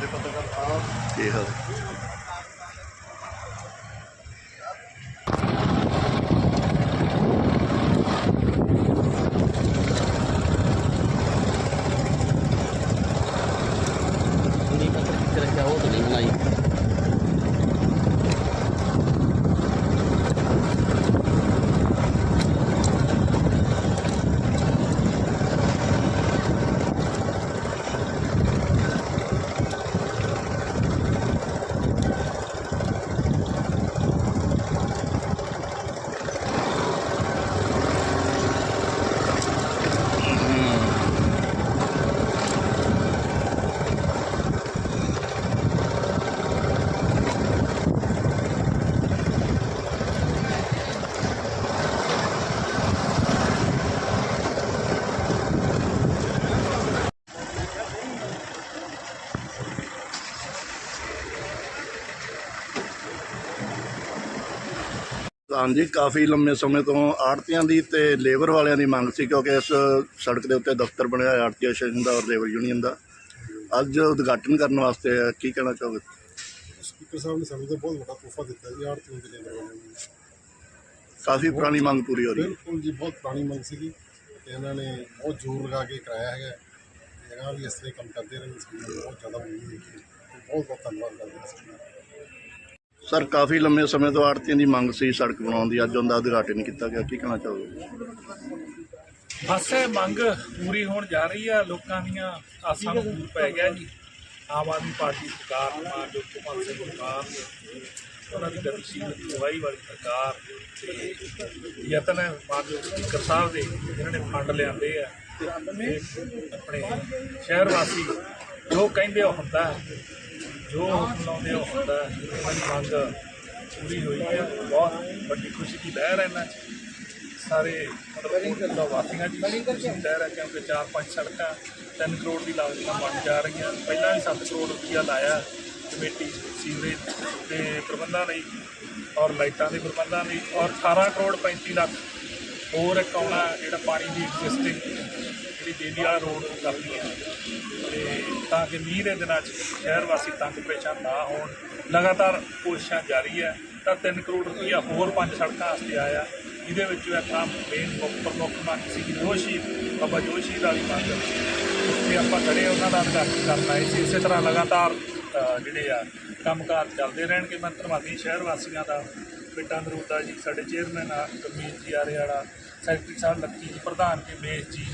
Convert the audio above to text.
ਵੱਡੇ ਪੱਤਰਕਾਰ ਸਾਹਿਬ। ਕੀ ਹਾਲ ਹਾਂਜੀ ਕਾਫੀ ਲੰਮੇ ਸਮੇਂ ਤੋਂ ਆੜਤੀਆਂ ਦੀ ਤੇ ਲੇਬਰ ਵਾਲਿਆਂ ਦੀ ਮੰਗ ਸੀ ਕਿਉਂਕਿ ਇਸ ਸੜਕ ਦੇ ਉੱਤੇ ਦਫ਼ਤਰ ਬਣਿਆ ਹੈ ਆੜਤੀ ਐਸੋਸੀਏਸ਼ਨ ਦਾ ਔਰ ਲੇਬਰ ਯੂਨੀਅਨ ਦਾ। ਅੱਜ ਉਦਘਾਟਨ ਕਰਨ ਵਾਸਤੇ ਆਇਆ। ਕੀ ਕਹਿਣਾ ਚਾਹੋਗੇ? ਸਪੀਕਰ ਸਾਹਿਬ ਨੇ ਸਾਨੂੰ ਤਾਂ ਬਹੁਤ ਵੱਡਾ ਤੋਹਫਾ ਦਿੱਤਾ ਜੀ ਆੜਤੀ ਦੇ ਲੇਬਰ ਵਾਲਿਆਂ ਨੂੰ। ਕਾਫੀ ਪੁਰਾਣੀ ਮੰਗ ਪੂਰੀ ਹੋ ਰਹੀ ਹੈ। ਬਿਲਕੁਲ ਜੀ ਬਹੁਤ ਪੁਰਾਣੀ ਮੰਗ ਸੀਗੀ। ਤੇ ਇਹਨਾਂ ਨੇ ਬਹੁਤ ਜ਼ੋਰ ਲਗਾ ਕੇ ਕਰਾਇਆ ਹੈਗਾ। ਇਹਨਾਂ ਵੀ ਇਸ ਤਰ੍ਹਾਂ ਹੀ ਕੰਮ ਕਰਦੇ ਰਹਿਣ ਸਾਨੂੰ ਬਹੁਤ ਜ਼ਿਆਦਾ ਉਮੀਦ ਹੈ ਬਹੁਤ ਬਹੁਤ ਧੰਨਵਾਦ ਕਰਦੇ ਹਾਂ ਸਰ, ਕਾਫੀ ਲੰਮੇ ਸਮੇਂ ਤੋਂ ਆੜਤੀਆਂ ਦੀ ਮੰਗ ਸੀ ਸੜਕ ਬਣਾਉਣ ਦੀ। ਅੱਜ ਉਹਦਾ ਉਦਘਾਟਨ ਕੀਤਾ ਗਿਆ। ਕੀ ਕਹਿਣਾ ਚਾਹੋਗੇ? ਬਸ ਇਹ ਮੰਗ ਪੂਰੀ ਹੋਣ ਜਾ ਰਹੀ ਆ। ਲੋਕਾਂ ਦੀਆਂ ਆਸਾਂ ਨੂੰ ਪੂਰ ਪੈ ਗਿਆ ਜੀ। ਆਮ ਆਦਮੀ ਪਾਰਟੀ ਸਰਕਾਰ ਮਾਂ ਜੋ ਕੁਮਾਰ ਸਿੰਘ ਸਰਕਾਰ ਉਹਨਾਂ ਦੀ ਗਤੀਸ਼ੀਲ ਅਗਵਾਈ ਵਾਲੀ ਸਰਕਾਰ ਤੇ ਯਤਨ ਹੈ ਮਾਨਯੋਗ ਸਪੀਕਰ ਸਾਹਿਬ ਦੇ, ਜਿਨ੍ਹਾਂ ਨੇ ਫੰਡ ਲਿਆਂਦੇ ਆ। ਆਪਣੇ ਸ਼ਹਿਰ ਵਾਸੀ ਜੋ ਕਹਿੰਦੇ ਉਹ ਹੁੰਦਾ ਹੈ। ਜੋ ਹੁਕਮ ਲਾਉਂਦੇ ਉਹ ਹੁੰਦਾ ਹੈ ਦੀ ਮੰਗ ਪੂਰੀ ਹੋਈ ਹੈ ਬਹੁਤ ਵੱਡੀ ਖੁਸ਼ੀ ਦੀ ਲਹਿਰ ਹੈ ਇਹਨਾਂ 'ਚ ਸਾਰੇ ਮਤਲਬ ਦਾ ਵਾਸੀਆਂ ਜੀ ਸ਼ਹਿਰ ਹੈ ਕਿਉਂਕਿ ਚਾਰ ਪੰਜ ਸੜਕਾਂ 3 ਕਰੋੜ ਦੀ ਲਾਗਤ ਨਾਲ ਬਣ ਜਾ ਰਹੀਆਂ। ਪਹਿਲਾਂ ਵੀ 7 ਕਰੋੜ ਰੁਪਇਆ ਲਾਇਆ ਕਮੇਟੀ ਸੀਵਰੇਜ ਦੇ ਪ੍ਰਬੰਧਾਂ ਲਈ ਔਰ ਲਾਈਟਾਂ ਦੇ ਪ੍ਰਬੰਧਾਂ ਲਈ ਔਰ 18 ਕਰੋੜ 35 ਲੱਖ ਹੋਰ ਇੱਕ ਆਉਣਾ ਜਿਹੜਾ ਪਾਣੀ ਦੀ ਐਗਜ਼ਿਸਟਿੰਗ ਜਿਹੜੀ ਦੇਵੀ ਵਾਲਾ ਰੋਡ ਕਰਨੀ ਹੈ। ਤੇ ਤਾਂ ਕਿ ਮੀਂਹ ਦੇ ਦਿਨਾਂ 'ਚ ਸ਼ਹਿਰ ਵਾਸੀ ਤੰਗ ਪਰੇਸ਼ਾਨ ਨਾ ਹੋਣ। ਲਗਾਤਾਰ ਕੋਸ਼ਿਸ਼ਾਂ ਜਾਰੀ ਹੈ। ਤਾਂ 3 ਕਰੋੜ ਰੁਪਈਆ ਹੋਰ ਪੰਜ ਸੜਕਾਂ ਵਾਸਤੇ ਆਇਆ। ਇਹਦੇ ਵਿੱਚ ਇੱਕ ਮੇਨ ਮੁੱਖ ਪ੍ਰਮੁੱਖ ਮੰਗ ਸੀ ਜੋਸ਼ੀ, ਬਾਬਾ ਜੋਸ਼ੀ ਦਾ ਵੀ ਮੰਗ ਉੱਥੇ ਆਪਾਂ ਖੜੇ ਉਹਨਾਂ ਦਾ ਉਦਘਾਟਨ ਕਰਨ ਆਏ ਸੀ। ਇਸੇ ਤਰ੍ਹਾਂ ਲਗਾਤਾਰ ਜਿਹੜੇ ਆ, ਕੰਮਕਾਰ ਚੱਲਦੇ ਰਹਿਣਗੇ। ਮੈਂ ਧੰਨਵਾਦੀ ਸ਼ਹਿਰ ਵਾਸੀਆਂ ਦਾ। ਪਿੰਡਾਂ ਨਰੂਦਾ ਜੀ, ਸਾਡੇ ਚੇਅਰਮੈਨ ਆ ਗੁਰਮੀਤ ਜੀ ਆਰੇ ਵਾਲਾ ਸੈਕਟਰੀ ਸਾਹਿਬ ਲੱਕੀ ਜੀ, ਪ੍ਰਧਾਨ ਜੀ ਮੇਸ਼ ਜੀ।